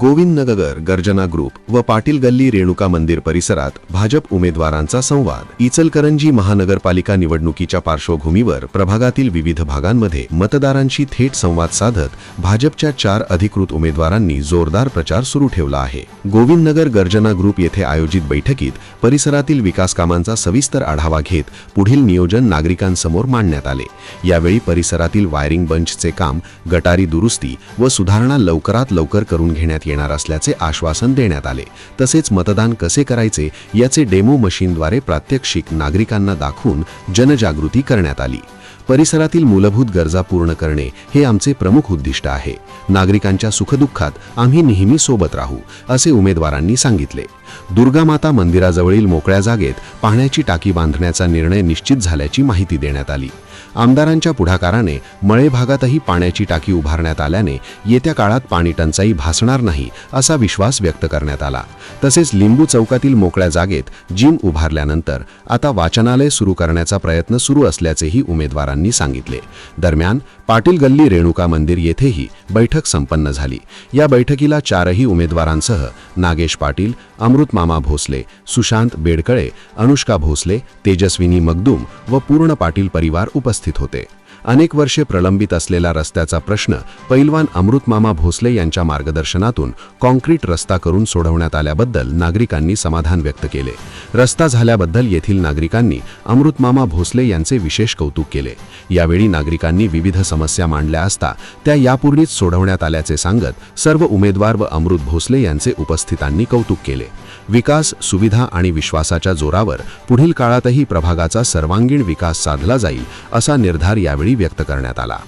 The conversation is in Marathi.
गोविंदनगर गर्जना ग्रुप व पाटील गल्ली रेणुका मंदिर परिसरात भाजप उमेदवारांचा संवाद. इचलकरंजी महानगरपालिका निवडणुकीच्या पार्श्वभूमीवर प्रभागातील विविध भागांमध्ये मतदारांशी थेट संवाद साधत भाजपच्या चार अधिकृत उमेदवारांनी जोरदार प्रचार सुरू ठेवला आहे. गोविंदनगर गर्जना ग्रुप येथे आयोजित बैठकीत परिसरातील विकास कामांचा सविस्तर आढावा घेत पुढील नियोजन नागरिकांसमोर मांडण्यात आले. यावेळी परिसरातील वायरिंग बंचचे काम गटारी दुरुस्ती व सुधारणा लवकरात लवकर करून घेण्यात येणार असल्याचे आश्वासन देण्यात आले. तसेच मतदान कसे करायचे याचे डेमो मशीनद्वारे प्रात्यक्षिक नागरिकांना दाखवून जनजागृती करण्यात आली. परिसरातील मूलभूत गरजा पूर्ण करणे हे आमचे प्रमुख उद्दिष्ट आहे. नागरिकांच्या सुखदुःखात आम्ही नेहमी सोबत राहू असे उमेदवारांनी सांगितले. दुर्गामाता मंदिराजवळील मोकळ्या जागेत पाण्याची टाकी बांधण्याचा निर्णय निश्चित झाल्याची माहिती देण्यात आली. आमदारांच्या पुढाकाराने मळे भागातही पाण्याची टाकी उभारण्यात आल्याने येत्या काळात पाणी टंचाई भासणार नाही असा विश्वास व्यक्त करण्यात आला. तसेच लिंबू चौकातील मोकळ्या जागेत जिम उभारल्यानंतर आता वाचनालय सुरू करण्याचा प्रयत्न सुरू असल्याचेही उमेदवारांनी सांगितले. दरम्यान पाटील गल्ली रेणुका मंदिर येथेही बैठक संपन्न झाली. या बैठकीला चारही उमेदवारांसह नागेश पाटील अमृतमामा भोसले सुशांत बेडकळे अनुष्का भोसले तेजस्विनी मगदूम व पूर्ण पाटील परिवार उपस्थित होते. अनेक वर्षे प्रलंबित असलेला रस्त्याचा प्रश्न पैलवान अमृतमामा भोसले यांच्या मार्गदर्शनातून कॉन्क्रीट रस्ता करून सोडवण्यात आल्याबद्दल नागरिकांनी समाधान व्यक्त केले. रस्ता झाल्याबद्दल येथील नागरिकांनी अमृतमामा भोसले यांचे विशेष कौतुक केले. यावेळी नागरिकांनी विविध समस्या मांडल्या असता त्या यापूर्वीच सोडवण्यात आल्याचे सांगत सर्व उमेदवार व अमृत भोसले यांचे उपस्थितांनी कौतुक केले. विकास सुविधा आणि विश्वासाच्या जोरावर पुढील काळातही प्रभागाचा सर्वांगीण विकास साधला जाईल असा निर्धार यावेळी व्यक्त करण्यात आला.